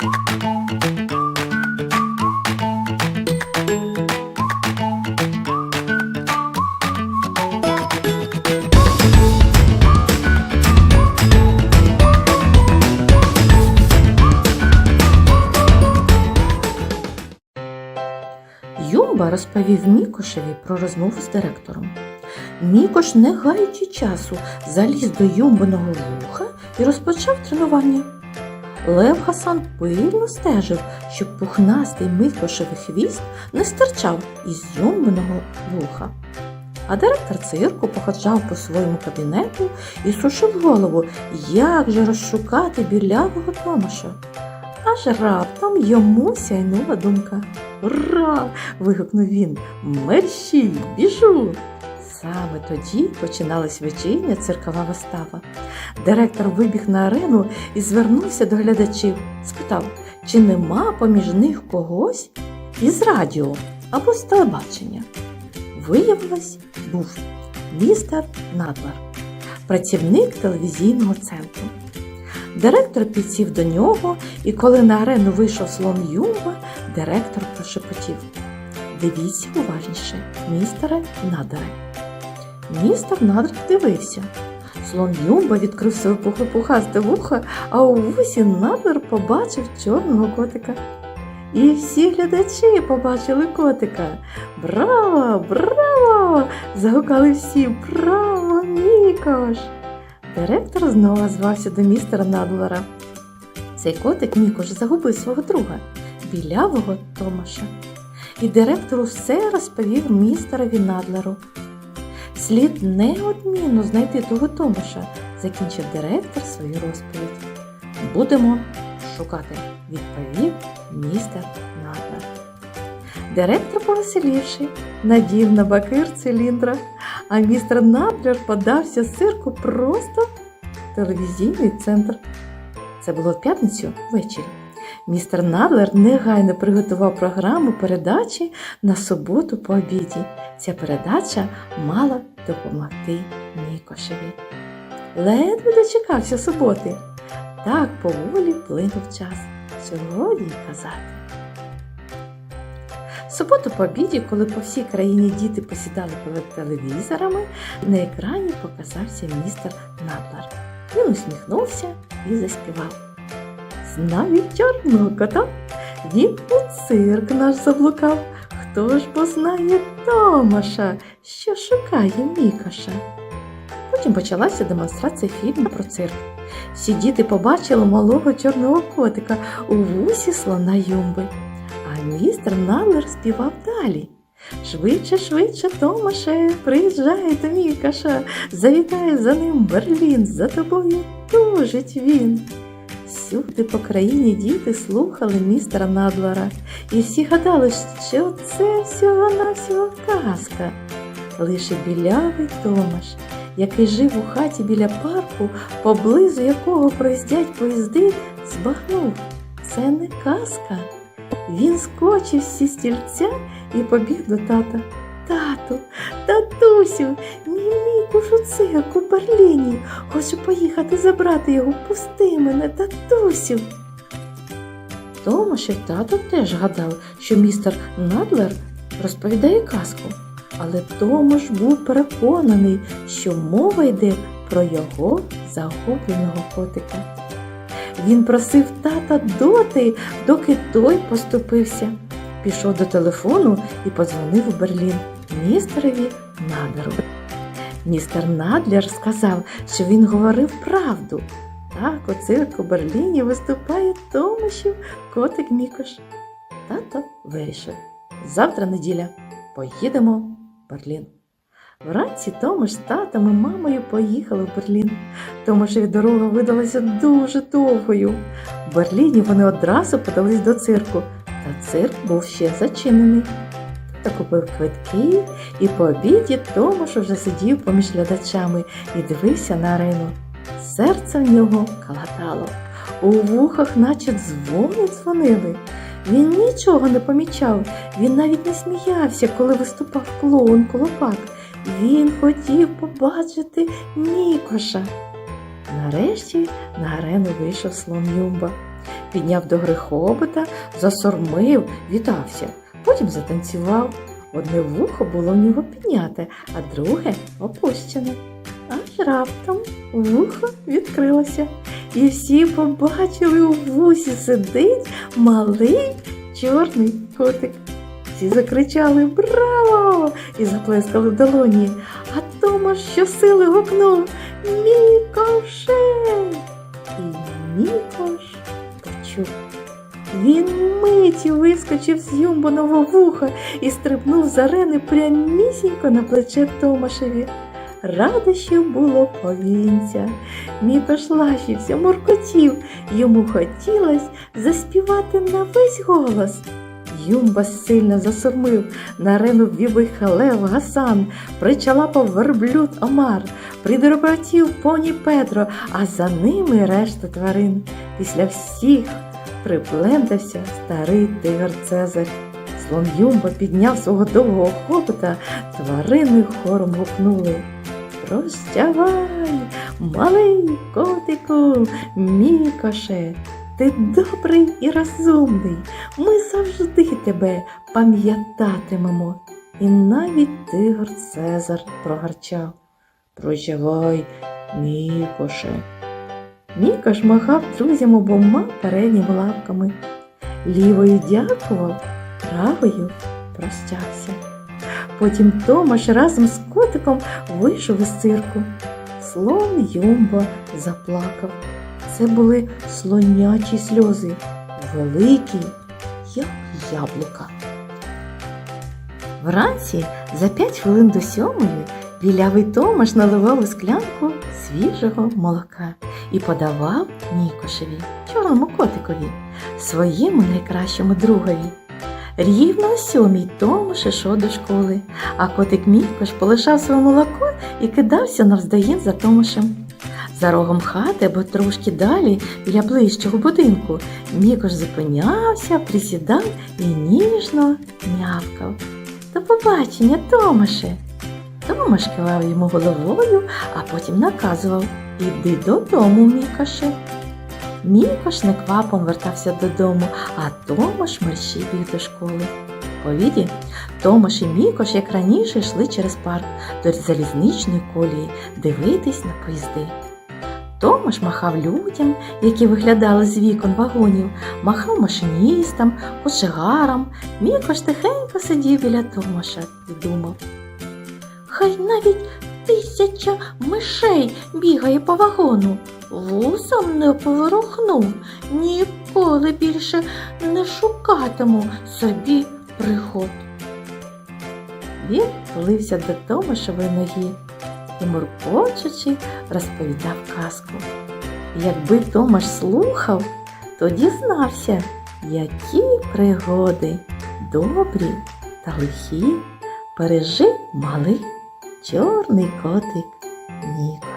Юмба розповів Мікошеві про розмову з директором. Мікош, не гаючи часу, заліз до Юмбиного вуха і розпочав тренування. Лев Хасан пильно стежив, щоб пухнастий Мікошевий хвіст не стирчав із Юмбиного вуха. А директор цирку походжав по своєму кабінету і сушив голову, як же розшукати білявого Томаша. Аж раптом йому сяйнула думка. Ура! вигукнув він. Мерщій, біжу! Саме тоді починалась вечірня циркова вистава. Директор вибіг на арену і звернувся до глядачів, спитав, чи нема поміж них когось із радіо або з телебачення. Виявилось, був містер Надлар, працівник телевізійного центру. Директор підсів до нього, і коли на арену вийшов слон Юмба, директор прошепотів. Дивіться уважніше, містере Надере. Містер Надер дивився. Слон Юмба відкрив своє пухопухасте вухо, а у вусі Надер побачив чорного котика. І всі глядачі побачили котика. Браво! Браво! загукали всі. Браво, Мікош! Директор знову звався до містера Надлера. Цей котик Мікош загубив свого друга, білявого Томаша. І директору все розповів містерові Надлеру. Слід неодмінно знайти того Томаша, закінчив директор свою розповідь. Будемо шукати, відповів містер Надлер. Директор, повеселівши, надів на бакир циліндра, а містер Надлер подався з цирку просто в телевізійний центр. Це було в п'ятницю ввечері. Містер Надлер негайно приготував програму передачі на суботу по обіді. Ця передача мала допомогти Мікошеві. Ледве дочекався суботи. Так поволі плинув час. Сьогодні казати. Суботу по обіді, коли по всій країні діти посідали перед телевізорами, на екрані показався містер Надлер. Він усміхнувся і заспівав. Знаю чорного кота, він у цирк наш заблукав. Хто ж познає Томаша, що шукає Мікоша? Потім почалася демонстрація фільму про цирк. Всі діти побачили малого чорного котика у вусі слона Юмби. А містер Надлер співав далі. Швидше, швидше, Томаше, приїжджає до Мікаша, завітає за ним Берлін, за тобою тужить він. Всюди по країні діти слухали містера Надлера, і всі гадали, що це всього-навсього казка. Лише білявий Томаш, який жив у хаті біля парку, поблизу якого проїздять поїзди, збагнув. Це не казка. Він скочив зі стільця і побіг до тата. Тату, татусю, мій Мікуш у цирк у Берліні. Хочу поїхати забрати його. Пусти мене, татусю. Томаш і тато теж гадав, що містер Надлер розповідає казку, але Томаш був переконаний, що мова йде про його загубленого котика. Він просив тата доти, доки той поступився. Пішов до телефону і подзвонив у Берлін містерові Надлеру. Містер Надлер сказав, що він говорив правду. Так у цирку Берліні виступає Томашів котик Мікош. Тато вирішив. Завтра неділя. Поїдемо в Берлін. Вранці Томаш з татом і мамою поїхали в Берлін. Томашеві дорога видалася дуже довгою. В Берліні вони одразу подались до цирку, та цирк був ще зачинений. Та купив квитки, і по обіді Томаш уже сидів поміж глядачами і дивився на арену. Серце в нього калатало, у вухах, наче дзвони дзвонили. Він нічого не помічав, він навіть не сміявся, коли виступав клоун Колопак. Він хотів побачити Мікоша. Нарешті на арену вийшов слон Юмба. Підняв до гри хобота, засормив, вітався, потім затанцював. Одне вухо було в нього підняте, а друге опущене. Аж раптом вухо відкрилося, і всі побачили у вусі сидить малий чорний котик. Всі закричали Браво! і заплескали в долоні, а Томаш щосили гукнув Мікоше! І Мікош почув. Миттю вискочив з юмбоного вуха і стрибнув з арени прямісінько на плече Томашеві. Радощів було повінця. Мікош лащився, моркотів. Йому хотілось заспівати на весь голос. Юмба сильно засурмив, на арену ввів Лев Гасан, причалапав верблюд Омар, придороготів поні Петро, а за ними решта тварин. Після всіх приплентався старий тигр Цезарь. Слон Юмба підняв свого довгого хобота, тварини хором гукнули. Прощавай, малий котику, мікоше, ти добрий і розумний. Ми завжди тебе пам'ятатимемо. І навіть тигр Цезар прогарчав. Прощавай, мікоше. Мікош махав друзям обома передніми лапками. Лівою дякував, правою прощався. Потім Томаш разом з котиком вийшов із цирку. Слон Юмба заплакав. Це були слонячі сльози, великі, як яблука. Вранці за п'ять хвилин до сьомої білявий Томаш наливав у склянку свіжого молока і подавав Мікошеві, чорному котикові, своєму найкращому другові. Рівно о сьомій Томаш ішов до школи, а котик Мікош полишав своє молоко і кидався навздогін за Томашем. За рогом хати або трошки далі, біля ближчого будинку, Мікош зупинявся, присідав і ніжно м'явкав. До побачення, Томаше. Томаш кивав йому головою, а потім наказував Іди додому, Мікоше. Мікош неквапом вертався додому, а Томаш мерщій біг до школи. По віді Томаш і Мікош, як раніше, йшли через парк до залізничної колії дивитись на поїзди. Томаш махав людям, які виглядали з вікон вагонів, махав машиністам, кочегарам. Мікош тихенько сидів біля Томаша і думав. Хай навіть тисяча мишей бігає по вагону. Вусом не поворухну, ніколи більше не шукатиму собі приход. Він тулився до Томашевої ноги і, муркочучи, розповідав казку. Якби Томаш слухав, то дізнався, які пригоди добрі та лихі пережив малий чорний котик Ніко.